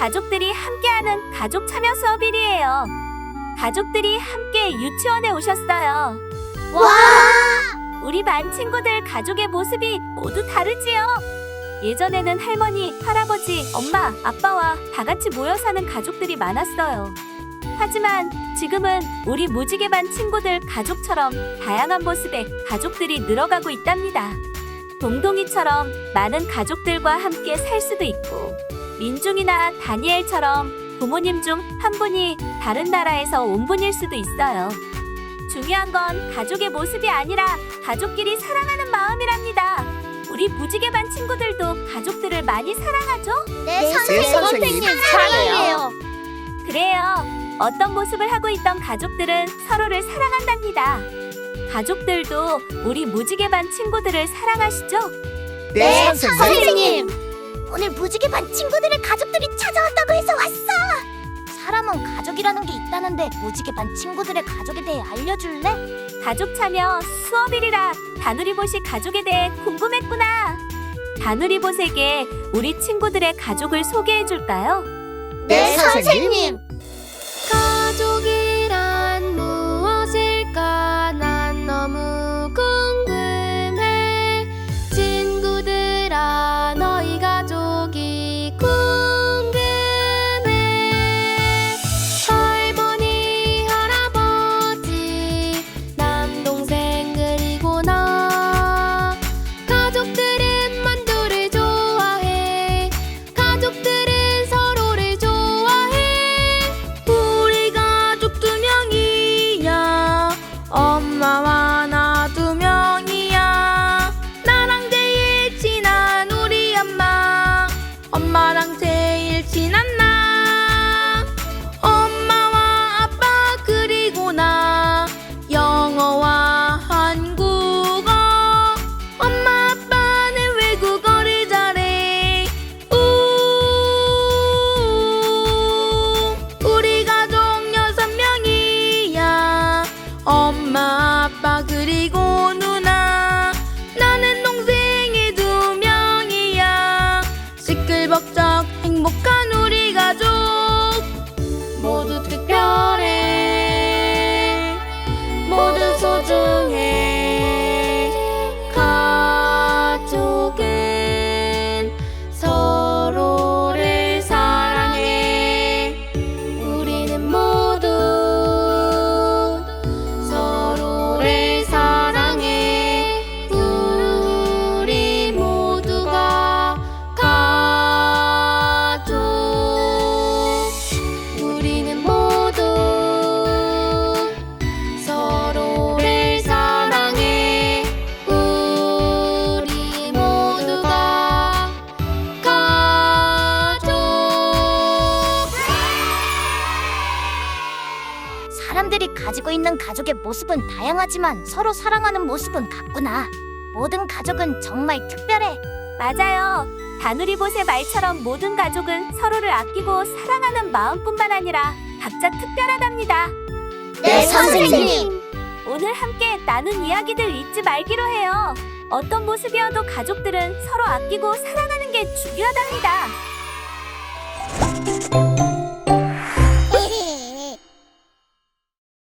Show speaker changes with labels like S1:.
S1: 가족들이 함께하는 가족 참여 수업일이에요. 가족들이 함께 유치원에 오셨어요.
S2: 와!
S1: 우리 반 친구들 가족의 모습이 모두 다르지요. 예전에는 할머니, 할아버지, 엄마, 아빠와 다 같이 모여 사는 가족들이 많았어요. 하지만 지금은 우리 무지개 반 친구들 가족처럼 다양한 모습의 가족들이 늘어가고 있답니다. 동동이처럼 많은 가족들과 함께 살 수도 있고, 민중이나 다니엘처럼 부모님 중 한 분이 다른 나라에서 온 분일 수도 있어요. 중요한 건 가족의 모습이 아니라 가족끼리 사랑하는 마음이랍니다. 우리 무지개 반 친구들도 가족들을 많이 사랑하죠?
S2: 네,
S3: 선생님,
S2: 선생님, 사랑해요.
S1: 그래요. 어떤 모습을 하고 있던 가족들은 서로를 사랑한답니다. 가족들도 우리 무지개 반 친구들을 사랑하시죠?
S3: 네,
S2: 선생님. 오늘 무지개 반 친구들의 가족들이 찾아왔다고 해서 왔어. 사람은 가족이라는 게 있다는데 무지개 반 친구들의 가족에 대해 알려줄래?
S1: 가족 참여 수업일이라 다누리보식 가족에 대해 궁금했구나. 다누리보색에 우리 친구들의 가족을 소개해 줄까요?
S3: 네, 선생님.
S2: 가지고 있는 가족의 모습은 다양하지만 서로 사랑하는 모습은 같구나. 모든 가족은 정말 특별해.
S1: 맞아요. 다누리봇의 말처럼 모든 가족은 서로를 아끼고 사랑하는 마음뿐만 아니라 각자 특별하답니다.
S2: 네, 선생님.
S1: 오늘 함께 나눈 이야기들 잊지 말기로 해요. 어떤 모습이어도 가족들은 서로 아끼고 사랑하는 게 중요하답니다.